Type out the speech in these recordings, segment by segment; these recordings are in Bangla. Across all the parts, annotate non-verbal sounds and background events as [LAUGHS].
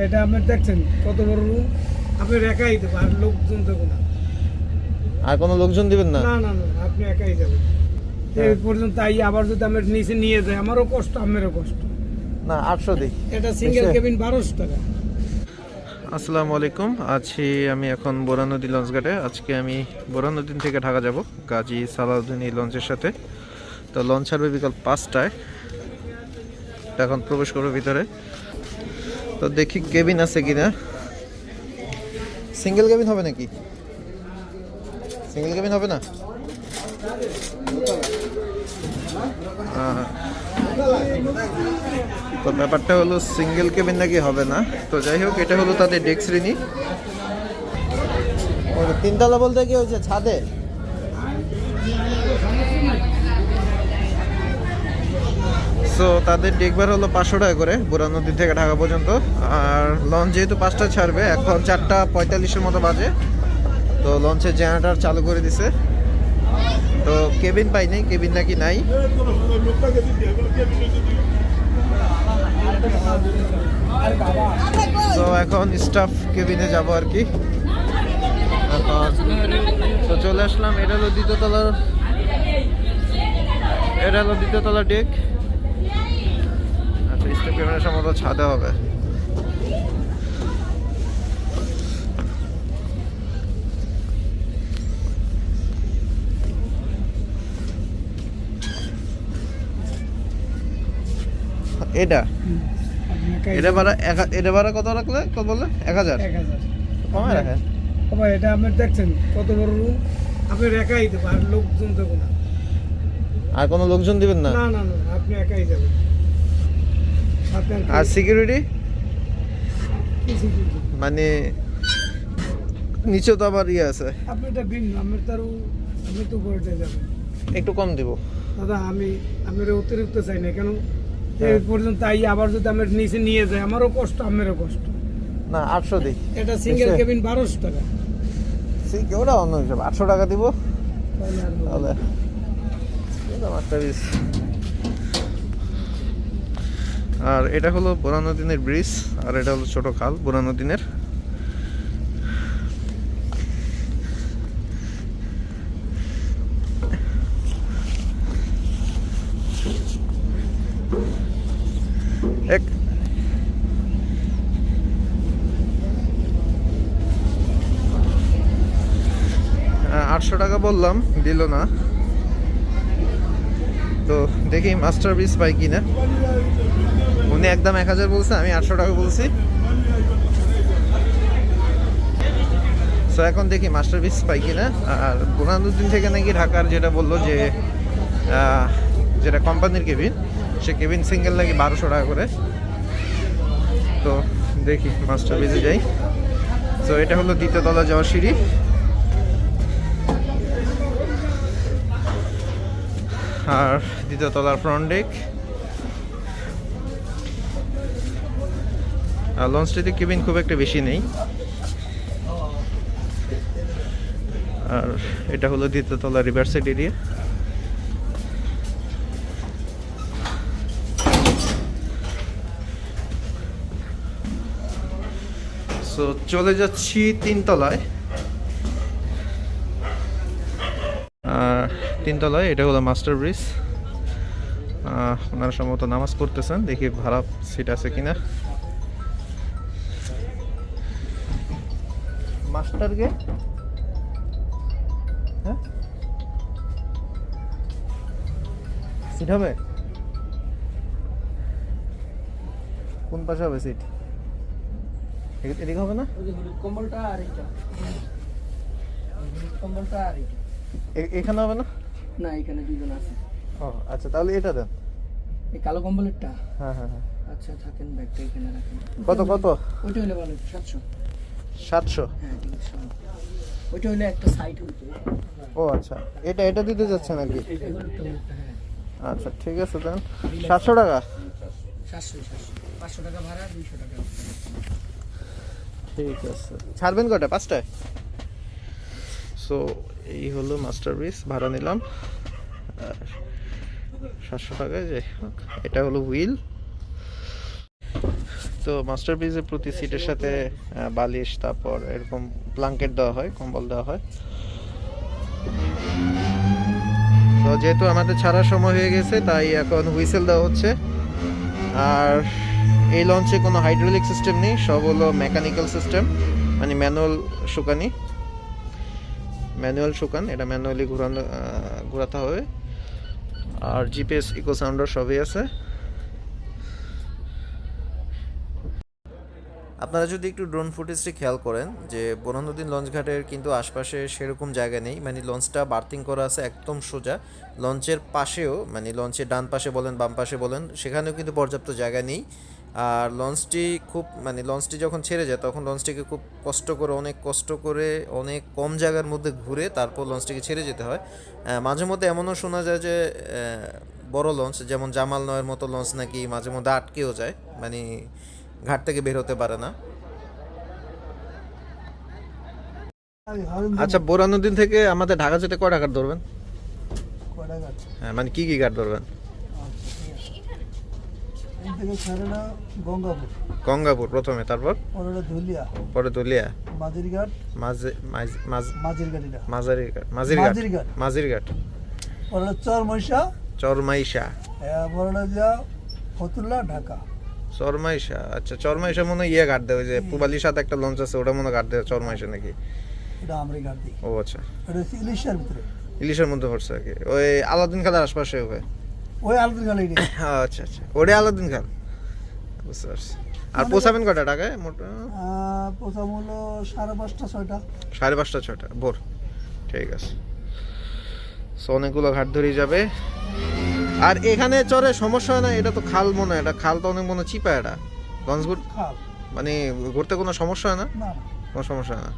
এটা আপনি দেখছেন কত বড় রুম আপনি একাই দেবো আর লোকজন দেবো না আর কোনো লোকজন দিবেন না? না না না আপনি একাই যাবেন। এই পর্যন্ত তাই আবার যদি আমি নিচে নিয়ে আমারও কষ্ট আমারও কষ্ট। না আটশো দিই। এটা সিঙ্গেল কেবিন বারোশো টাকা। আসসালামু আলাইকুম আছি আমি এখন বোরা নদী লঞ্চ ঘাটে। আজকে আমি বোরা নদী থেকে ঢাকা যাব গাজী সালাউদ্দিন এই লঞ্চের সাথে। তো লঞ্চ ছাড়বে বিকাল পাঁচটায়। এখন প্রবেশ করব ভিতরে। তো দেখি কেবিন আছে কিনা। সিঙ্গেল কেবিন হবে নাকি? সিঙ্গেল কেবিন হবে না? তো ব্যাপারটা হলো সিঙ্গেল কেবিন নাকি হবে না? তো যাই হোক, এটা হলো তাদের ডেক শ্রেণি তিনতলা বলতে কি হয়েছে? ছাদে? সো তাদের ডেকবার হলো পাঁচশো টাকা করে বুড়া নদী থেকে ঢাকা পর্যন্ত। আর লঞ্চ যেহেতু পাঁচটা ছাড়বে, এখন চারটা পঁয়তাল্লিশের মতো বাজে। তো লঞ্চের জেনারেটার চালু করে দিছে। তো কেবিন পাইনি কেবিন নাকি নাই। তো এখন স্টাফ কেবিনে যাব আর কি। তো চলে আসলাম, এটা হলো দ্বিতীয় তলার এটা হলো দ্বিতীয় তলার ডেক সম্ভবত ছাদে হবে। এটা? এটা ভাড়া এক হা- এটা ভাড়া কত রাখলে কত বললে? এক হাজার? এক হাজার। রাখেন। এটা আপনি দেখছেন কত বড় রুম? আপনি একাই দেবো আর লোকজন দেবো না। আর কোনো লোকজন দিবেন না? না না আপনি একাই যাবেন আর সিকিউরিটি মানে নিচে তো আবার ইয়ে আছে। আপনি এটা ভিন্ন আমি তারও আমি তো উপরে যাবেন। একটু কম দিব। দাদা আমি আমি এর অতিরিক্ত চাই না কেন? হ্যাঁ। এই পর্যন্ত তাই আবার যদি আমি নিচে নিয়ে যাই আমারও কষ্ট আমারও কষ্ট। না আটশো দিই। এটা সিঙ্গেল কেবিন বারোশো টাকা। ওটা অন্য হিসাব। আটশো টাকা দিব। তাহলে আর হবে না। তাহলে এটা মাস্টারপিস আর এটা হলো বোরানুদ্দিনের ব্রিজ, আর এটা হলো ছোট খাল বোরানুদ্দিনের এক। আটশো টাকা বললাম, দিল না। তো দেখি মাস্টার পিস পাই কিনা। উনি একদম এক হাজার বলছেন, আমি আটশো টাকা বলছি। সো এখন দেখি মাস্টার পিস পাই কিনা। আর বুরহানুদ্দিন থেকে নাকি ঢাকার যেটা বলল যে যেটা কোম্পানির কেবিন সে কেবিন সিঙ্গেল নাকি বারোশো টাকা করে। তো দেখি মাস্টার পিসে যাই। তো এটা হলো দ্বিতীয় তলা যাওয়ার সিঁড়ি। আর দ্বিতীয় তলার ফ্রন্ট ডেক লঞ্চটিতে কেবিন খুব একটা বেশি নেই। আর এটা হলো দ্বিতীয় তলা রিভার সাইড এরিয়া সো চলে যাচ্ছি তিনতলায়। তিনতলায় এটা হলো মাস্টার ব্রিজ ওনারা সম্ভবত নামাজ পড়তেছেন, দেখি ভাড়া সিট আছে কিনা। মাস্টার গে হ্যাঁ? সিট হবে? কোন পাশে হবে সিট? এদিকে হবে না? কম্বলটা আর হলুদ কম্বলটা আর এইটা। এখানে হবে না? না এখানে দুজন আছে। ও আচ্ছা তাহলে এটা দেন। এই কালো কম্বলেরটা? হ্যাঁ হ্যাঁ হ্যাঁ। আচ্ছা থাকেন ব্যাগটা এখানে রাখেন। কত কত? ওইটা হলে ভালো সাতশো। সাতশো? হ্যাঁ ওইটা হলে একটা সাইড ও আচ্ছা। এটা এটা দিতে যাচ্ছে নাকি? এই হলুদটা হলুদটা, হ্যাঁ। আচ্ছা ঠিক আছে দেন সাতশো টাকা? টাকা ভাড়া টাকা ঠিক আছে। ছাড়বেন কটা পাঁচটায়? সো এই হলো মাস্টার পিস ভাড়া নিলাম। আর সাতশো টাকায় যে এটা হলো হুইল তো মাস্টারপিসের প্রতি সিটের সাথে বালিশ, তারপর এরকম ব্ল্যাঙ্কেট দেওয়া হয়, কম্বল দেওয়া হয়। তো যেহেতু আমাদের ছাড়ার সময় হয়ে গেছে, তাই এখন হুইসেল দেওয়া হচ্ছে। আর এই লঞ্চে কোনো হাইড্রোলিক সিস্টেম নেই, সব হলো মেকানিক্যাল সিস্টেম মানে ম্যানুয়াল শুকানি। ম্যানুয়াল শুকান, এটা ম্যানুয়ালি ঘুরানো ঘোরাতে হবে। আর জিপিএস ইকো সাউন্ডার সবই আছে। আপনারা যদি একটু ড্রোন ফুটেজটি খেয়াল করেন, যে বরন্দদিন লঞ্চ ঘাটের কিন্তু আশপাশে সেরকম জায়গা নেই। মানে লঞ্চটা বার্থিং করা আছে একদম সোজা। লঞ্চের পাশেও মানে লঞ্চের ডান পাশে বলেন, বাম পাশে বলেন, সেখানেও কিন্তু পর্যাপ্ত জায়গা নেই। আর লঞ্চটি খুব মানে লঞ্চটি যখন ছেড়ে যায়, তখন লঞ্চটিকে খুব কষ্ট করে, অনেক কষ্ট করে, অনেক কম জায়গার মধ্যে ঘুরে তারপর লঞ্চটিকে ছেড়ে যেতে হয়। মাঝে মধ্যে এমনও শোনা যায় যে বড় লঞ্চ, যেমন জামাল নয়ের মতো লঞ্চ নাকি মাঝে মধ্যে আটকেও যায়। মানে ঘাট থেকে বের হতে পারে না। আচ্ছা বোরানুদ্দিন থেকে আমাদের ঢাকা যেতে কয় টাকার ধরবেন? হ্যাঁ মানে কি কি ঘাট ধরবেন? ছাড়েনা গঙ্গাপুর। গঙ্গাপুর প্রথমে তারপর? পরে ধুলিয়া। পরে দলিয়া মাঝিরঘাট মাঝে মাঝ- মাঝ- ঘাট মাঝির ঘাট। মাঝিরঘাট মাঝির ঘাট। পরে চরমৈশা। চরমাইশা ফতুল্লা ঢাকা। চরমাইশা আচ্ছা চরমাইশা মনে হয় ইয়ে ঘাট দেয় ওই যে পুবালির সাথে একটা লঞ্চ আছে ওটা মনে ঘাট দেয় চরমাইশা নাকি? এটা আমরা ঘাট দিই। ও আচ্ছা। এটা ভিতরে। ইলিশের মধ্যে পড়ছে আর কি। ওই আলাদিন খালের আশপাশে হবে? ওই আলদিন গালি [LAUGHS] আচ্ছা আচ্ছা। ওটা আলাদিন খাল? বুঝতে পারছি। আর পোষাবেন কটা টাকায়? মোটা প্রথম হলো সাড়ে পাঁচটা ছয়টা। সাড়ে পাঁচটা ছটা ভোর। ঠিক আছে। সো অনেকগুলো ঘাট ধরেই যাবে। আর এখানে চরে সমস্যা হয় না এটা তো খাল মনে হয় এটা খাল তো অনেক মনে চিপা এটা। খাল। মানে ঘুরতে কোনো সমস্যা হয় না? কোনো সমস্যা হয় না।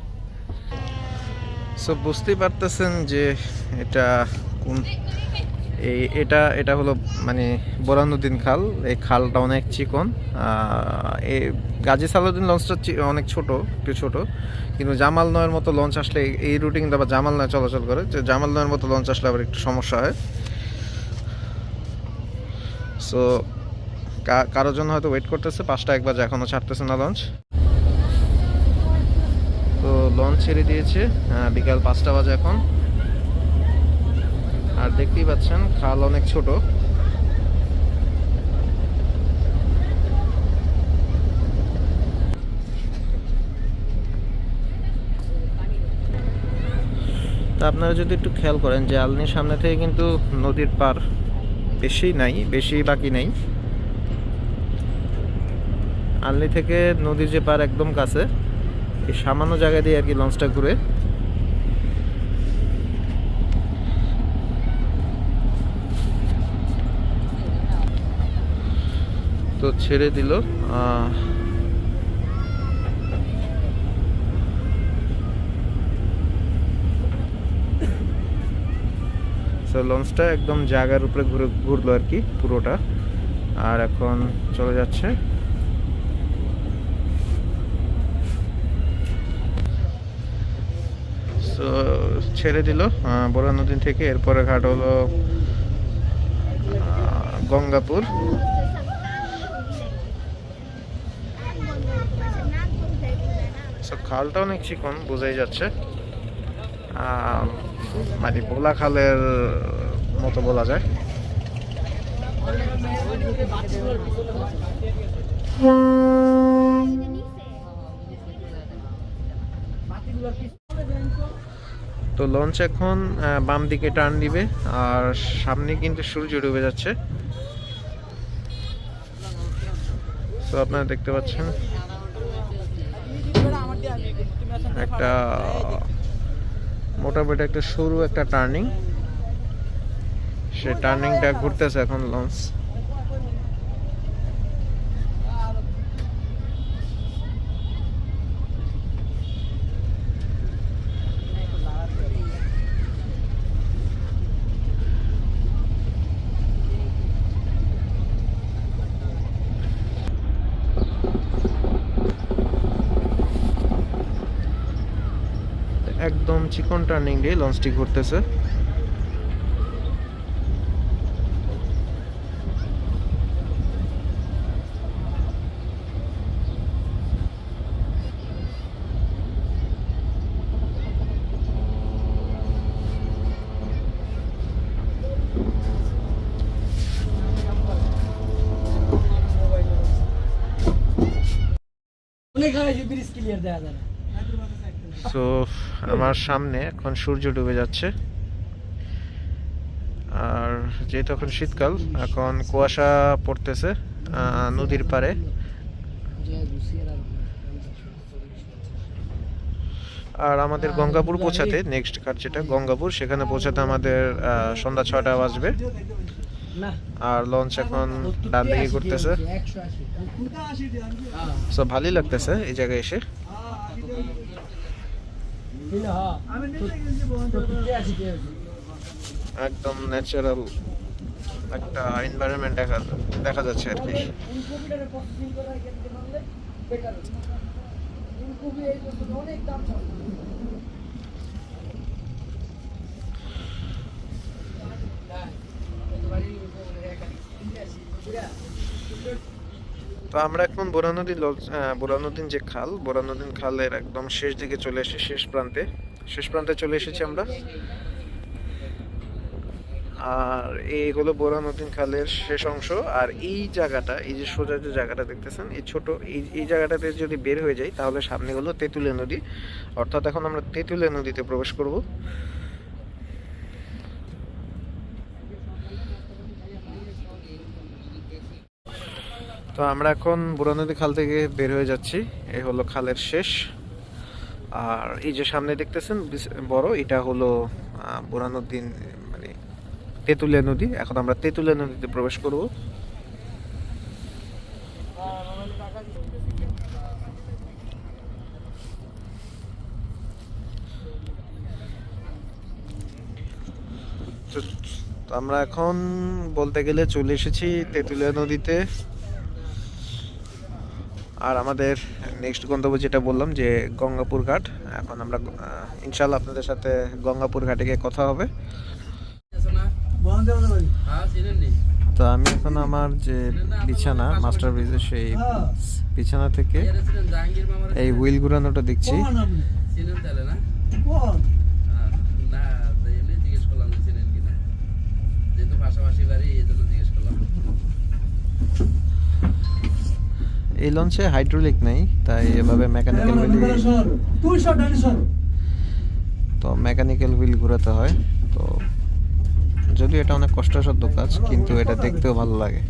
সো বুঝতেই পারতেছেন যে এটা কোন এই এটা এটা হলো মানে বোরানুদ্দিন খাল। এই খালটা অনেক চিকন। এই গাজী সালাউদ্দিন লঞ্চটা অনেক ছোট একটু ছোট। কিন্তু জামাল নয়ের মতো লঞ্চ আসলে এই- এই রুটে কিন্তু আবার জামাল নয় চলাচল করে। যে জামাল নয়ের মতো লঞ্চ আসলে আবার একটু সমস্যা হয়। সো কারোর জন্য হয়তো ওয়েট করতেছে পাঁচটা এক বাজে এখনও ছাড়তেছে না লঞ্চ তো লঞ্চ ছেড়ে দিয়েছে আহ, বিকাল পাঁচটা বাজে এখন। আর দেখতেই পাচ্ছেন খাল অনেক ছোট। তা আপনারা যদি একটু খেয়াল করেন যে আলনির সামনে থেকে কিন্তু নদীর পার বেশি নাই, বেশি বাকি নাই। আনলি থেকে নদীর যে পার একদম কাছে, এই সামান্য জায়গা দিয়ে আর কি লঞ্চটা ঘুরে। তো ছেড়ে দিল তো লঞ্চটা একদম জায়গার উপরে ঘুরে ঘুরলো আর কি, পুরোটা। আর এখন চলে যাচ্ছে। তো ছেড়ে দিল বড় নদী থেকে। এরপরে ঘাট হলো গঙ্গাপুর। সো খালটা অনেক চিকন, বোঝাই যাচ্ছে। মানে বোলা খালের মতো বলা যায়। তো লঞ্চ এখন বাম দিকে টার্ন দিবে, আর সামনে কিন্তু সূর্য ডুবে যাচ্ছে। তো আপনারা দেখতে পাচ্ছেন, একটা মোটামুটি একটা সরু একটা টার্নিং সে টার্নিংটা ঘুরতেছে এখন লঞ্চ। একদম চিকন টার্নিং দিয়ে লঞ্চটি ঘুরতেছে। অনেক ব্রিজ ক্লিয়ার দেওয়া যায় সো আমার সামনে এখন সূর্য ডুবে যাচ্ছে। আর যেহেতু এখন শীতকাল, এখন কুয়াশা পড়তেছে নদীর পাড়ে। আর আমাদের গঙ্গাপুর পৌঁছাতে নেক্সট কার যেটা, গঙ্গাপুর, সেখানে পৌঁছাতে আমাদের সন্ধ্যা ছয়টা বাজবে। আর লঞ্চ এখন ডান দিকে করতেছে। সো ভালোই লাগতেছে এই জায়গায় এসে। একদম ন্যাচারাল একটা এনভায়রনমেন্ট দেখা দেখা যাচ্ছে আর কি। অনেক দাম তো আমরা এখন বোরা লঞ্চ- বোরা নদীর যে খাল বোরা নদীর খালের একদম শেষ দিকে চলে এসে, শেষ প্রান্তে শেষ প্রান্তে চলে এসেছি আমরা। আর এই হলো বোরা নদীন খালের শেষ অংশ। আর এই জায়গাটা, এই যে সোজা যে জায়গাটা দেখতেছেন, এই ছোট, এই এই জায়গাটাতে যদি বের হয়ে যাই, তাহলে সামনে হলো তেঁতুলিয়া নদী। অর্থাৎ এখন আমরা তেঁতুলিয়া নদীতে প্রবেশ করব। তো আমরা এখন বুড়া নদী খাল থেকে বের হয়ে যাচ্ছি। এই হলো খালের শেষ। আর এই যে সামনে দেখতেছেন বড়, এটা হলো বুড়া নদী মানে তেঁতুলিয়া নদী। এখন আমরা তেঁতুলিয়া নদীতে প্রবেশ করব। আমরা এখন বলতে গেলে চলে এসেছি তেঁতুলিয়া নদীতে। আর আমাদের নেক্সট গন্তব্য যেটা বললাম যে গঙ্গাপুর ঘাট, এখন আমরা ইনশাল্লাহ আপনাদের সাথে গঙ্গাপুর ঘাটে গিয়ে কথা হবে। তো আমি এখন আমার যে বিছানা মাস্টার ব্রিজের সেই বিছানা থেকে এই হুইল ঘুরানোটা দেখছি। কোন আপনি কোন এই লঞ্চে হাইড্রোলিক নেই তাই এভাবে মেকানিক্যাল হুইল তো মেকানিক্যাল হুইল ঘোরাতে হয়। তো যদিও এটা অনেক কষ্টসাধ্য কাজ কিন্তু এটা দেখতেও ভালো লাগে।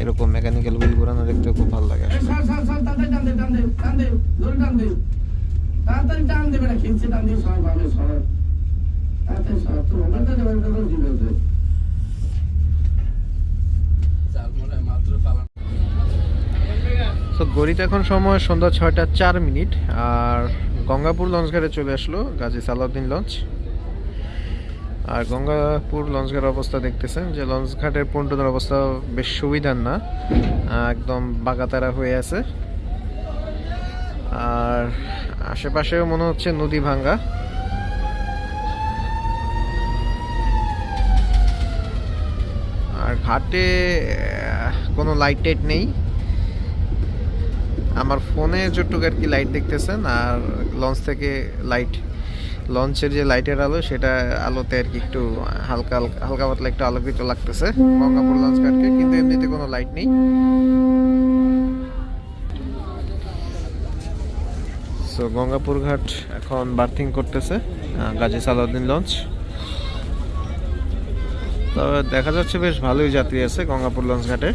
এরকম মেকানিক্যাল হুইল ঘোরানো দেখতেও খুব ভালো লাগে আসলে। তাড়াতাড়ি টান দে টান দে টান দে ধরে টান দে। তাড়াতাড়ি টান দে বেটা খিলছে টান দিয়ে সর ভাবে সর। তাড়াতাড়ি সর তোর মোবাইলটা দেবে এটা তো গড়িতে এখন সময় সন্ধ্যা ছয়টা চার মিনিট, আর গঙ্গাপুর লঞ্চ ঘাটে চলে আসলো গাজী সালাউদ্দিন লঞ্চ আর গঙ্গাপুর লঞ্চ ঘাটের অবস্থা দেখতেছেন যে লঞ্চ ঘাটের পন্টনের অবস্থা বেশ সুবিধার না, একদম বাগাতারা হয়ে আছে। আর আশেপাশেও মনে হচ্ছে নদী ভাঙ্গা। আর ঘাটে কোনো লাইট টাইট নেই। আমার ফোনে যতটুকু আর কি লাইট দেখতেছেন আর লঞ্চ থেকে লাইট লঞ্চের যে লাইটের আলো, সেটা আলোতে আর কি একটু হালকা, হালকা- পাতলা একটু আলোকিত লাগতেছে। গঙ্গাপুর লঞ্চ ঘাটকে কিন্তু এমনিতে কোনো লাইট নেই। সো গঙ্গাপুর ঘাট এখন বার্থিং করতেছে গাজী সালাউদ্দিন লঞ্চ তবে দেখা যাচ্ছে বেশ ভালোই যাত্রী আছে গঙ্গাপুর লঞ্চ ঘাটে।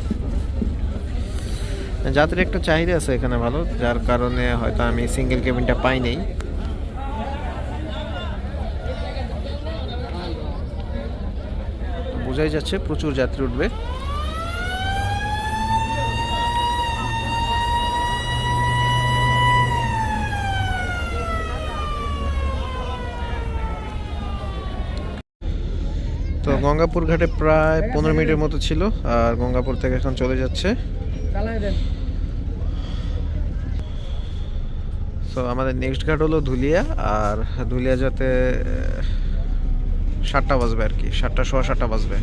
যাত্রীর একটা চাহিদা আছে এখানে ভালো, যার কারণে হয়তো আমি সিঙ্গেল কেবিনটা পাই নাই বোঝাই যাচ্ছে, প্রচুর যাত্রী উঠবে। তো গঙ্গাপুর ঘাটে প্রায় পনেরো মিনিটের মতো ছিল, আর গঙ্গাপুর থেকে এখন চলে যাচ্ছে। সো আমাদের নেক্সট ঘাট হলো ধুলিয়া, আর ধুলিয়া যাতে সাতটা বাজবে আর কি, সাতটা, সোয়া সাতটা বাজবে।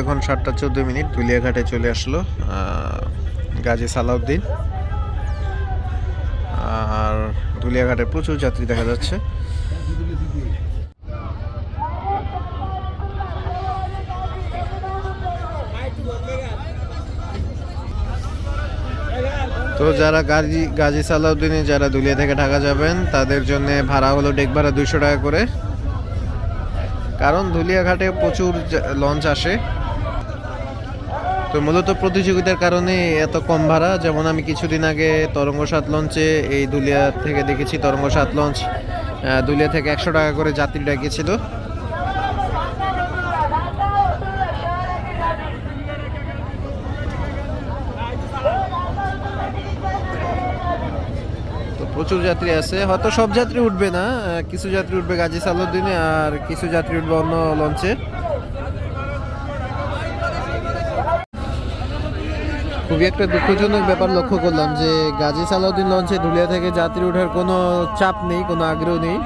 এখন সাতটা চোদ্দ মিনিট দুলিয়াঘাটে চলে আসলো গাজী সালাউদ্দিন। আর দুলিয়াঘাটে প্রচুর যাত্রী দেখা যাচ্ছে। তো যারা গাজী গাজী সালাউদ্দিনে যারা দুলিয়া থেকে ঢাকা যাবেন, তাদের জন্য ভাড়া হলো ডেক ভাড়া দুইশো টাকা করে। কারণ ধুলিয়াঘাটে প্রচুর লঞ্চ আসে। তো মূলত প্রতিযোগিতার কারণে এত কম ভাড়া। যেমন আমি কিছুদিন আগে তরঙ্গ সাত লঞ্চে এই দুলিয়া থেকে দেখেছি, তরঙ্গ সাত লঞ্চ দুলিয়া থেকে একশো টাকা করে যাত্রী ডাকিয়েছিল প্রচুর যাত্রী আছে। হয়তো সব যাত্রী উঠবে না। কিছু যাত্রী উঠবে গাজী সালাউদ্দিনে আর কিছু যাত্রী উঠবে অন্য লঞ্চে খুবই একটা দুঃখজনক ব্যাপার লক্ষ্য করলাম যে গাজী সালাউদ্দিন লঞ্চে ধুলিয়া থেকে যাত্রী ওঠার কোনো চাপ নেই, কোনো আগ্রহ নেই।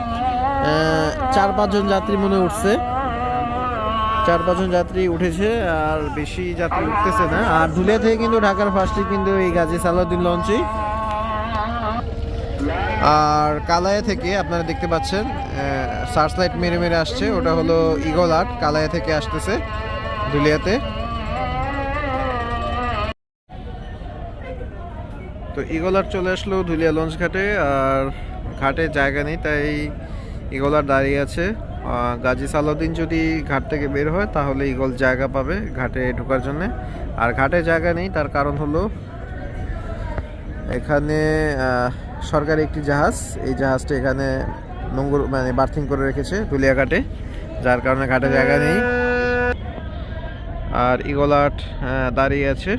চার পাঁচজন যাত্রী মনে উঠছে। চার পাঁচজন যাত্রী উঠেছে আর বেশি যাত্রী উঠতেছে না। আর ধুলিয়া থেকে কিন্তু ঢাকার ফার্স্টে কিন্তু এই গাজী সালাউদ্দিন লঞ্চেই। আর কালায়া থেকে আপনারা দেখতে পাচ্ছেন সার্চ লাইট মেরে মেরে আসছে। ওটা হলো ইগল আর্ট কালায়া থেকে আসতেছে দুলিয়াতে তো ইগল আর্ট চলে আসলো ধুলিয়া লঞ্চ ঘাটে, আর ঘাটে জায়গা নেই, তাই ইগল আর্ট দাঁড়িয়ে আছে। গাজী সালাউদ্দিন যদি ঘাট থেকে বের হয়, তাহলে ইগল জায়গা পাবে ঘাটে ঢোকার জন্য। আর ঘাটে জায়গা নেই, তার কারণ হলো এখানে সরকারি একটি জাহাজ, এই জাহাজটা এখানে নোংর মানে বার্থিং করে রেখেছে দুলিয়াঘাটে যার কারণে ঘাটে জায়গা নেই। আর ইগলাট দাঁড়িয়ে আছে,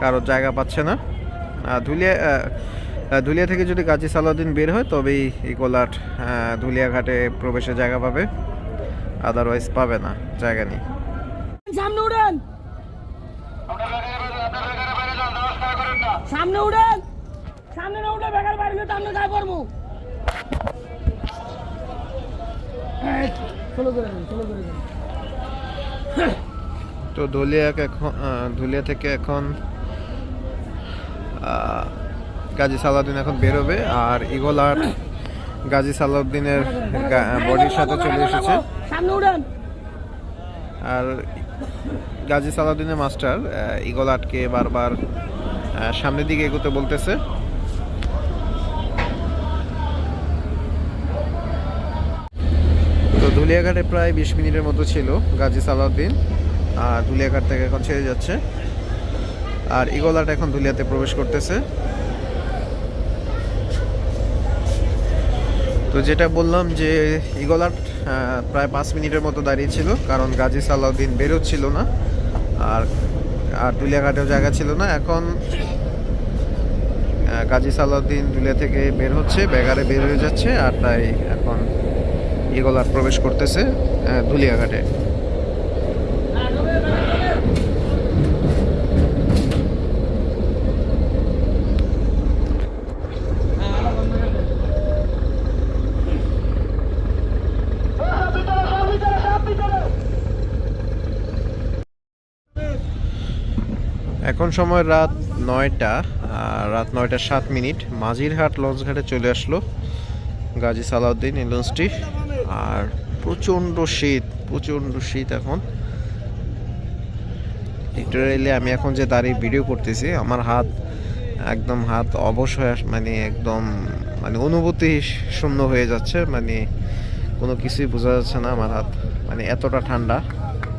কারোর জায়গা পাচ্ছে না। ধুলিয়া ধুলিয়া থেকে যদি গাজী সালাউদ্দিন বের হয় তবেই ইগলাট ধুলিয়া ঘাটে প্রবেশের জায়গা পাবে। আদারওয়াইজ পাবে না জায়গা নেই। সামনে উড়েন। সামনে উড়েন। সামনে না উঠে বেকার বাড়ি গিয়ে গায়ে পড়ব। দেন তো ধুলিয়াকে এখন ধুলিয়া থেকে এখন গাজী সালাউদ্দিন এখন বেরোবে আর ইগল আর্ট গাজী সালাউদ্দিনের বডির সাথে চলে এসেছে। আর গাজী সালাউদ্দিনের মাস্টার ইগল আর্টকে বারবার সামনের দিকে এগোতে বলতেছে। তো ধুলিয়াঘাটে প্রায় বিশ মিনিটের মতো ছিল গাজী সালাউদ্দিন। আর ধুলিয়াঘাট থেকে এখন ছেড়ে যাচ্ছে। আর ইগলাট এখন ধুলিয়াতে প্রবেশ করতেছে। তো যেটা বললাম যে ইগলাট প্রায় পাঁচ মিনিটের মতো দাঁড়িয়ে ছিল কারণ গাজী সালাউদ্দিন বেরোচ্ছিল না আর আর দুলিয়াঘাটেও জায়গা ছিল না। এখন গাজী সালাউদ্দিন দুলিয়া থেকে বের হচ্ছে বেগারে বের হয়ে যাচ্ছে আর তাই এখন ইগলাট প্রবেশ করতেছে আহ, এখন সময় রাত নয়টা রাত নয়টা সাত মিনিট। মাঝিরহাট লঞ্চ ঘাটে চলে আসলো গাজী সালাউদ্দিন এই লঞ্চটি আর প্রচণ্ড শীত প্রচণ্ড শীত এখন। লিটারেলি আমি এখন যে দাঁড়িয়ে ভিডিও করতেছি, আমার হাত একদম হাত অবশ হয়ে মানে একদম মানে অনুভূতি শূন্য হয়ে যাচ্ছে মানে কোনো কিছুই বোঝা যাচ্ছে না আমার হাত। মানে এতটা ঠান্ডা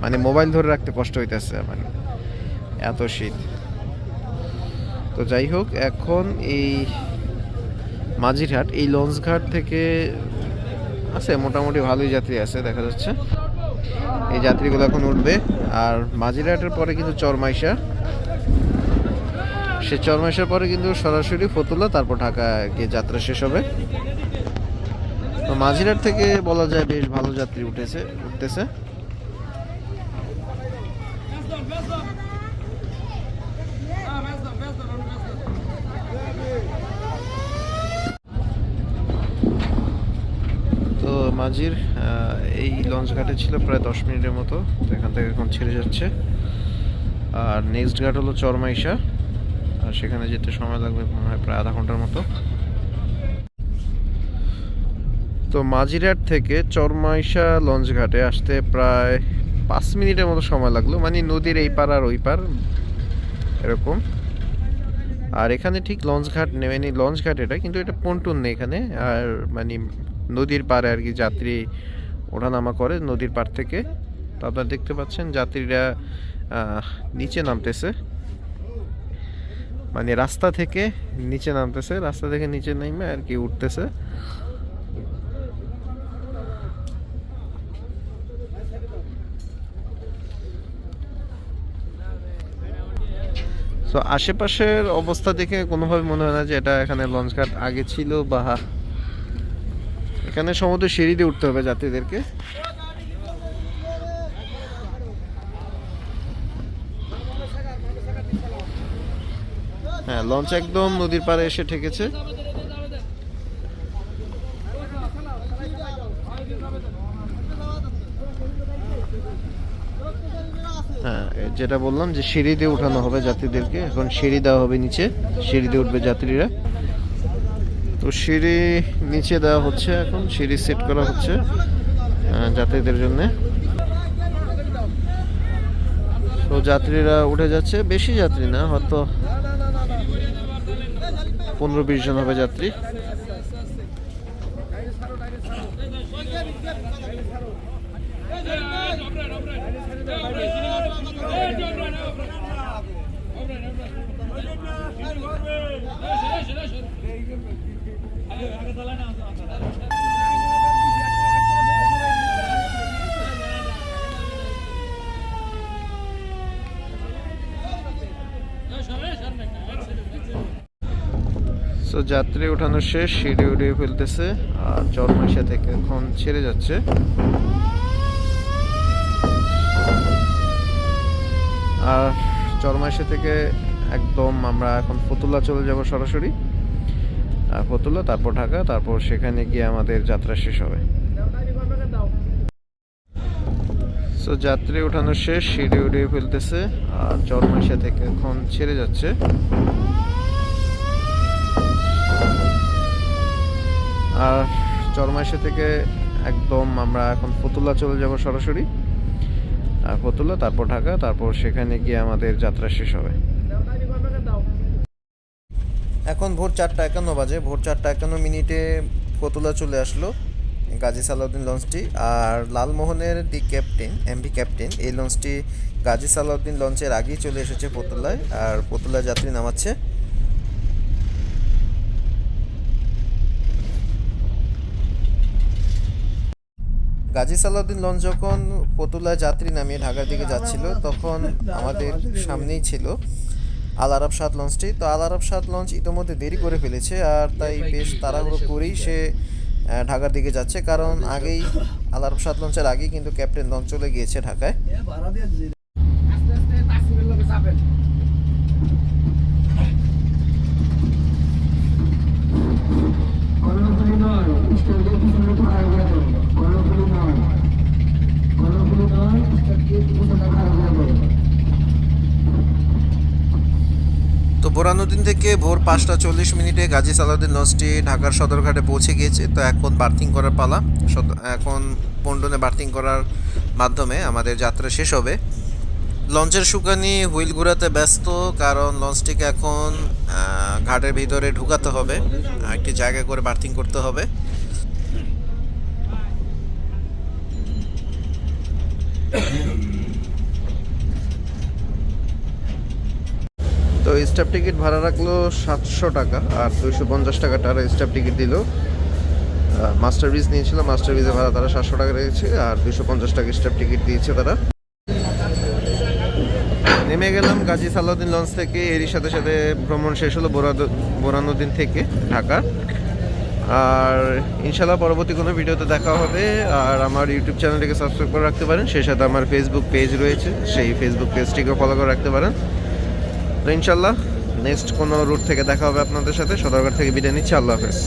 মানে মোবাইল ধরে রাখতে কষ্ট হইতেছে মানে এত শীত। তো যাই হোক, এখন এই মাঝিরহাট, এই লঞ্চঘাট থেকে আছে, মোটামুটি ভালোই যাত্রী আছে, দেখা যাচ্ছে। এই যাত্রীগুলো এখন উঠবে। আর মাঝিরহাটের পরে কিন্তু চরমাইশা। সে চরমাইশার পরে কিন্তু সরাসরি ফতুল্লা, তারপর ঢাকা গিয়ে যাত্রা শেষ হবে। তো মাঝিরহাট থেকে বলা যায় বেশ ভালো যাত্রী উঠেছে, উঠতেছে। আহ, এই লঞ্চ ঘাটে ছিল প্রায় দশ মিনিটের মতো তো এখান থেকে এখন ছেড়ে যাচ্ছে। আর নেক্সট ঘাট হলো চরমাইশা আর সেখানে যেতে সময় লাগবে মনে হয় প্রায় আধা ঘণ্টার মতো। তো মাঝিরহাট থেকে চরমাইশা লঞ্চ ঘাটে আসতে প্রায় পাঁচ মিনিটের মতো সময় লাগল মানে নদীর এই পার আর ওই পার এরকম। আর এখানে ঠিক লঞ্চ ঘাট মানে লঞ্চ ঘাট এটা কিন্তু এটা পন্টুন নেই এখানে আর মানে নদীর পাড়ে আর কি যাত্রী ওঠানামা করে নদীর পাড় থেকে। তো আপনারা দেখতে পাচ্ছেন যাত্রীরা নিচে নামতেছে। মানে রাস্তা থেকে নিচে নামতেছে, রাস্তা থেকে নিচে নেমে আর কি উঠতেছে। সো আশেপাশের অবস্থা দেখে কোনোভাবে মনে হয় না যে এটা এখানে লঞ্চ ঘাট আগে ছিল বা এখানে সমুদ্র সিঁড়ি দিয়ে উঠতে হবে যাত্রীদেরকে। হ্যাঁ লঞ্চ একদম নদীর পাড়ে এসে ঠেকেছে। হ্যাঁ যেটা বললাম যে সিঁড়ি দিয়ে উঠানো হবে যাত্রীদেরকে। এখন সিঁড়ি দেওয়া হবে নিচে, সিঁড়ি দিয়ে উঠবে যাত্রীরা। সিঁড়ি নিচে দেওয়া হচ্ছে এখন, সিঁড়ি সেট করা হচ্ছে যাত্রীদের জন্য। তো যাত্রীরা উঠে যাচ্ছে, বেশি যাত্রী না, হয়তো পনেরো বিশ জন হবে যাত্রী। যাত্রী ওঠানো শেষ, সিঁড়ি উড়িয়ে ফেলতেছে আর চরমাইশা থেকে এখন ছেড়ে যাচ্ছে। আর চরমাইশা থেকে একদম আমরা এখন ফতুল্লা চলে যাব সরাসরি। আর ফতুল্লা, তারপর ঢাকা, তারপর সেখানে গিয়ে আমাদের যাত্রা শেষ হবে। সো যাত্রী ওঠানো শেষ, সিঁড়ি উড়িয়ে ফেলতেছে আর চরমাইশা থেকে এখন ছেড়ে যাচ্ছে। আর চরমাইশে থেকে একদম আমরা এখন ফতুল্লা চলে যাব সরাসরি। আর ফতুল্লা, তারপর ঢাকা, তারপর সেখানে গিয়ে আমাদের যাত্রা শেষ হবে। এখন ভোর চারটা একান্ন বাজে, ভোর চারটা একান্ন মিনিটে ফতুল্লা চলে আসলো গাজী সালাউদ্দিন লঞ্চটি। আর লালমোহনের দি ক্যাপ্টেন, এমভি ক্যাপ্টেন, এই লঞ্চটি গাজী সালাউদ্দিন লঞ্চের আগেই চলে এসেছে ফতুল্লায়। আর ফতুল্লা যাত্রী নামাচ্ছে। গাজী সালাউদ্দিন লঞ্চ যখন ফতুল্লা যাত্রী নামিয়ে ঢাকার দিকে যাচ্ছিল, তখন আমাদের সামনেই ছিল আল আরব সাত লঞ্চটি। তো আল আরব সাত লঞ্চ ইতোমধ্যে দেরি করে ফেলেছে আর তাই বেশ তাড়াহুড়ো করেই সে ঢাকার দিকে যাচ্ছে। কারণ আগেই আল আরব সাত লঞ্চের আগেই কিন্তু ক্যাপ্টেন লঞ্চ চলে গিয়েছে ঢাকায়। আস্তে আস্তে তো বোরানুদ্দিন থেকে ভোর পাঁচটা চল্লিশ মিনিটে গাজী সালাউদ্দিন লঞ্চটি ঢাকার সদরঘাটে পৌঁছে গিয়েছে। তো এখন বার্থিং করার পালা। এখন পন্ডনে বার্থিং করার মাধ্যমে আমাদের যাত্রা শেষ হবে। লঞ্চের শুকানি হুইল ঘুরাতে ব্যস্ত, কারণ লঞ্চটিকে এখন ঘাটের ভিতরে ঢুকাতে হবে। একটি জায়গা করে বার্থিং করতে হবে। তো স্টাফ টিকিট ভাড়া রাখল সাতশো টাকা আর দুইশো পঞ্চাশ টাকা তারা স্টাফ টিকিট দিল। মাস্টার বিজ নিয়েছিল, মাস্টার বিজে ভাড়া তারা সাতশো টাকা রেখেছে আর দুইশো পঞ্চাশ টাকা স্টাফ টিকিট দিয়েছে তারা। নেমে গেলাম গাজী সালাউদ্দিন লঞ্চ থেকে, এরই সাথে সাথে ভ্রমণ শেষ হলো বোরাদ- বোরানুদ্দিন থেকে ঢাকা। আর ইনশাল্লাহ পরবর্তী কোনো ভিডিওতে দেখা হবে। আর আমার ইউটিউব চ্যানেলটিকে সাবস্ক্রাইব করে রাখতে পারেন, সেই সাথে আমার ফেসবুক পেজ রয়েছে, সেই ফেসবুক পেজটিকেও ফলো করে রাখতে পারেন। তো ইনশাল্লাহ নেক্সট কোনো রুট থেকে দেখা হবে আপনাদের সাথে। সদরঘাট থেকে বিদায় নিচ্ছি, আল্লাহ হাফেজ।